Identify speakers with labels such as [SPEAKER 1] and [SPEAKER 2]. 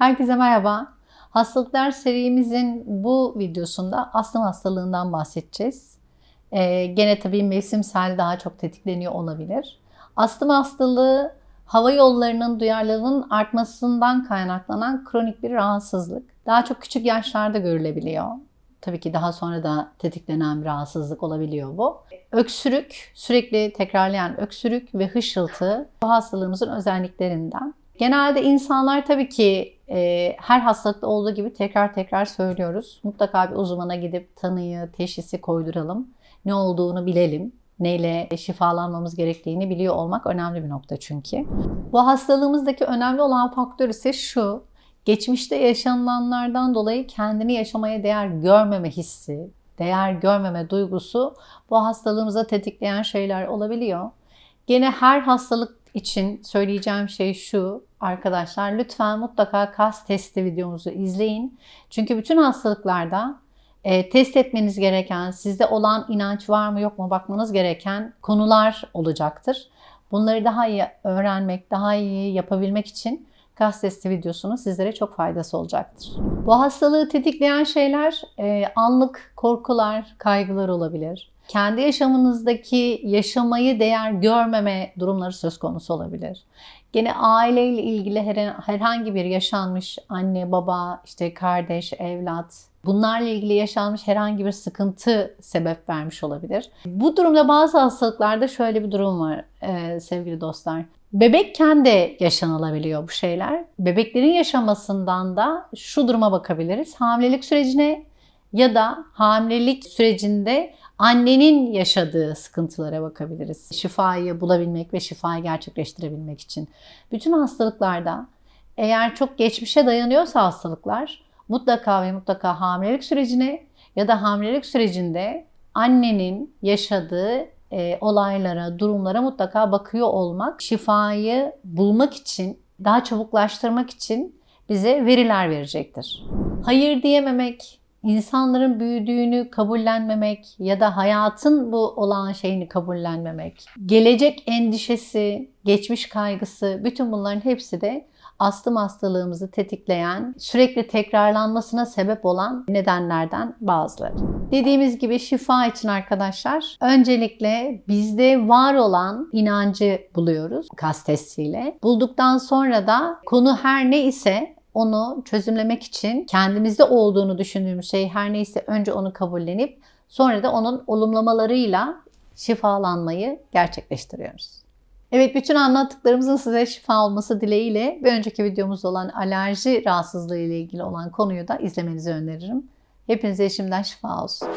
[SPEAKER 1] Herkese merhaba. Hastalıklar serimizin bu videosunda astım hastalığından bahsedeceğiz. Ee, gene tabii mevsimsel daha çok tetikleniyor olabilir. Astım hastalığı hava yollarının duyarlılığının artmasından kaynaklanan kronik bir rahatsızlık. Daha çok küçük yaşlarda görülebiliyor. Tabii ki daha sonra da tetiklenen bir rahatsızlık olabiliyor bu. Öksürük, sürekli tekrarlayan öksürük ve hışıltı bu hastalığımızın özelliklerinden. Genelde insanlar tabii ki e, her hastalıkta olduğu gibi tekrar tekrar söylüyoruz. Mutlaka bir uzmana gidip tanıyı, teşhisi koyduralım. Ne olduğunu bilelim. Neyle şifalanmamız gerektiğini biliyor olmak önemli bir nokta çünkü. Bu hastalığımızdaki önemli olan faktör ise şu. Geçmişte yaşanılanlardan dolayı kendini yaşamaya değer görmeme hissi, değer görmeme duygusu bu hastalığımıza tetikleyen şeyler olabiliyor. Gene her hastalık için söyleyeceğim şey şu arkadaşlar lütfen mutlaka kas testi videomuzu izleyin. Çünkü bütün hastalıklarda e, test etmeniz gereken, sizde olan inanç var mı yok mu bakmanız gereken konular olacaktır. Bunları daha iyi öğrenmek, daha iyi yapabilmek için kas testi videosunun sizlere çok faydası olacaktır. Bu hastalığı tetikleyen şeyler e, anlık korkular, kaygılar olabilir. Kendi yaşamınızdaki yaşamayı değer görmeme durumları söz konusu olabilir. Gene aileyle ilgili herhangi bir yaşanmış anne, baba, işte kardeş, evlat, bunlarla ilgili yaşanmış herhangi bir sıkıntı sebep vermiş olabilir. Bu durumda bazı hastalıklarda şöyle bir durum var e, sevgili dostlar. Bebekken de yaşanılabiliyor bu şeyler. Bebeklerin yaşamasından da şu duruma bakabiliriz. Hamilelik sürecine ya da hamilelik sürecinde annenin yaşadığı sıkıntılara bakabiliriz. Şifayı bulabilmek ve şifayı gerçekleştirebilmek için. Bütün hastalıklarda eğer çok geçmişe dayanıyorsa hastalıklar mutlaka ve mutlaka hamilelik sürecine ya da hamilelik sürecinde annenin yaşadığı e, olaylara, durumlara mutlaka bakıyor olmak şifayı bulmak için, daha çabuklaştırmak için bize veriler verecektir. Hayır diyememek, insanların büyüdüğünü kabullenmemek ya da hayatın bu olan şeyini kabullenmemek, gelecek endişesi, geçmiş kaygısı, bütün bunların hepsi de astım hastalığımızı tetikleyen, sürekli tekrarlanmasına sebep olan nedenlerden bazıları. Dediğimiz gibi şifa için arkadaşlar öncelikle bizde var olan inancı buluyoruz kas testiyle. Bulduktan sonra da konu her ne ise onu çözümlemek için kendimizde olduğunu düşündüğümüz şey her neyse önce onu kabullenip sonra da onun olumlamalarıyla şifalanmayı gerçekleştiriyoruz. Evet bütün anlattıklarımızın size şifa olması dileğiyle bir önceki videomuzda olan alerji rahatsızlığı ile ilgili olan konuyu da izlemenizi öneririm. Hepinize şimdiden şifa olsun.